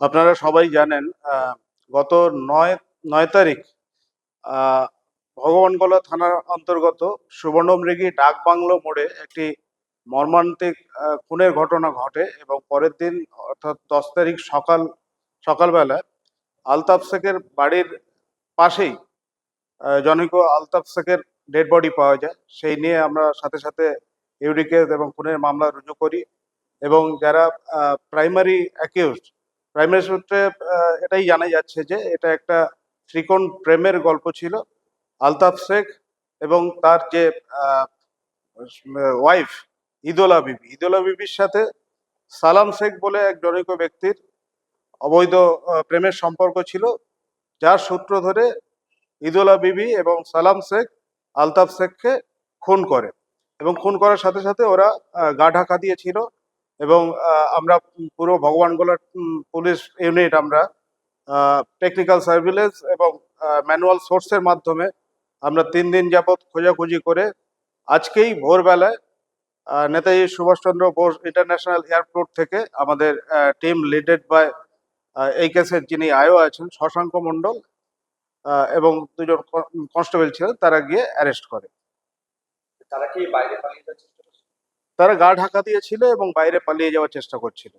আপনারা সবাই জানেন গত নয় নয় তারিখ ভগবানগোলা থানার অন্তর্গত সুবর্ণমৃগী ডাক বাংলো মোড়ে একটি মর্মান্তিক খুনের ঘটনা ঘটে এবং পরের দিন অর্থাৎ দশ তারিখ সকাল, সকালবেলা আলতাফ শেখের বাড়ির পাশেই জনৈক আলতাফ শেখের ডেড বডি পাওয়া যায়। সেই নিয়ে আমরা সাথে সাথে ইউডিকেস এবং খুনের মামলা রুজু করি এবং যারা প্রাইমারি অ্যাকিউজড প্রাইমারি সূত্রে এটাই জানা যাচ্ছে যে এটা একটা ত্রিকোণ প্রেমের গল্প ছিল। আলতাফ শেখ এবং তার যে ওয়াইফ ইদোলা বিবি। ইদোলা বিবির সাথে সালাম শেখ বলে এক জনৈক ব্যক্তির অবৈধ প্রেমের সম্পর্ক ছিল, যার সূত্র ধরে ইদোলা বিবি এবং সালাম শেখ আলতাফ শেখকে খুন করে এবং খুন করার সাথে সাথে ওরা গা ঢাকা দিয়েছিল। এবং আমরা পুরো ভগবানগোলার পুলিশ ইউনিট আমরা টেকনিক্যাল সার্ভিলেন্স এবং ম্যানুয়াল সোর্সের মাধ্যমে আমরা তিন দিন যাবৎ খোঁজাখুঁজি করে আজকেই ভোরবেলায় নেতাজি সুভাষচন্দ্র বোস ইন্টারন্যাশনাল এয়ারপোর্ট থেকে আমাদের টিম লিডেড বাই এই কেসের যিনি আয়ো আছেন, শশাঙ্ক মণ্ডল এবং দুজন কনস্টেবল ছিলেন, তারা গিয়ে অ্যারেস্ট করে। তারা কি বাইরে পালিয়ে করছে তারা গা ঢাকা দিয়েছিল এবং বাইরে পালিয়ে যাওয়ার চেষ্টা করছিল।